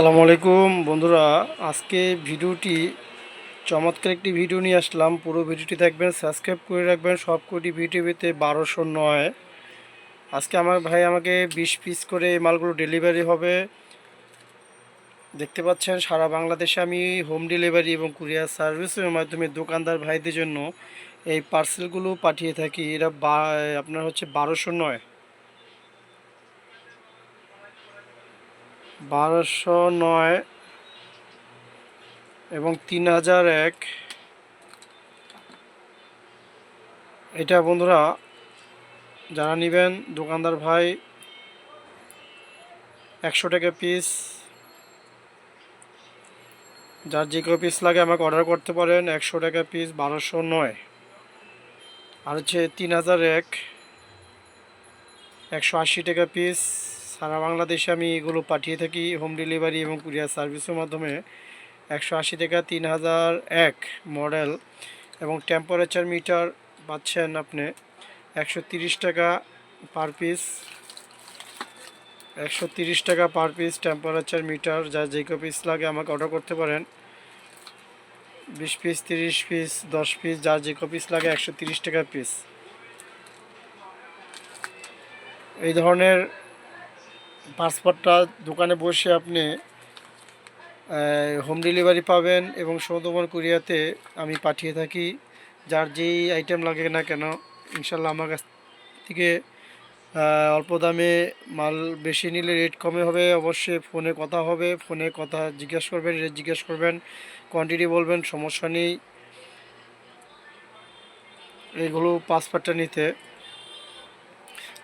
আসসালামু আলাইকুম। বন্ধুরা, আজকে ভিডিওটি চমৎকার একটি ভিডিও নিয়ে আসলাম। পুরো ভিডিওটি দেখবেন, সাবস্ক্রাইব করে রাখবেন। সব কোটি ভিডিওতে বারোশো নয়। আজকে আমার ভাই আমাকে বিশ পিস করে এই মালগুলো ডেলিভারি হবে। দেখতে পাচ্ছেন, সারা বাংলাদেশে আমি হোম ডেলিভারি এবং কুরিয়ার সার্ভিসের মাধ্যমে দোকানদার ভাইদের জন্য এই পার্সেলগুলো পাঠিয়ে থাকি। এরা আপনার হচ্ছে বারোশো নয়। বারোশো নয় এবং তিন হাজার এক। এটা বন্ধুরা, যারা নেবেন, দোকানদার ভাই, একশো টাকা পিস যার যে কোনো পিস লাগে, আমাকে অর্ডার করতে পারেন, একশো টাকা পিস বারোশো নয়। আর হচ্ছে তিন হাজার এক, একশো আশি টাকা পিস সারা বাংলাদেশে আমি এগুলো পাঠিয়ে থাকি হোম ডেলিভারি এবং কুরিয়ার সার্ভিসের মাধ্যমে। একশো আশি টাকা তিন হাজার এক মডেল এবং টেম্পারেচার মিটার পাচ্ছেন আপনি। একশো তিরিশ টাকা পার পিস একশো তিরিশ টাকা পার পিস টেম্পারেচার মিটার যা যে পিস লাগে আমাকে অর্ডার করতে পারেন। বিশ পিস তিরিশ পিস দশ পিস যে কো পিস লাগে একশো তিরিশ টাকা পিস এই ধরনের পাসপোর্টটা দোকানে বসে আপনি হোম ডেলিভারি পাবেন এবং সুন্দরবন কুরিয়াতে আমি পাঠিয়ে থাকি। যার যেই আইটেম লাগে না কেন, ইনশাল্লাহ আমার কাছ থেকে অল্প দামে মাল বেশি নিলে রেট কমে হবে। অবশ্যই ফোনে কথা হবে, ফোনে কথা জিজ্ঞেস করবেন রেট জিজ্ঞেস করবেন কোয়ান্টিটি বলবেন, সমস্যা নেই। এগুলো পাসপোর্টটা নিতে।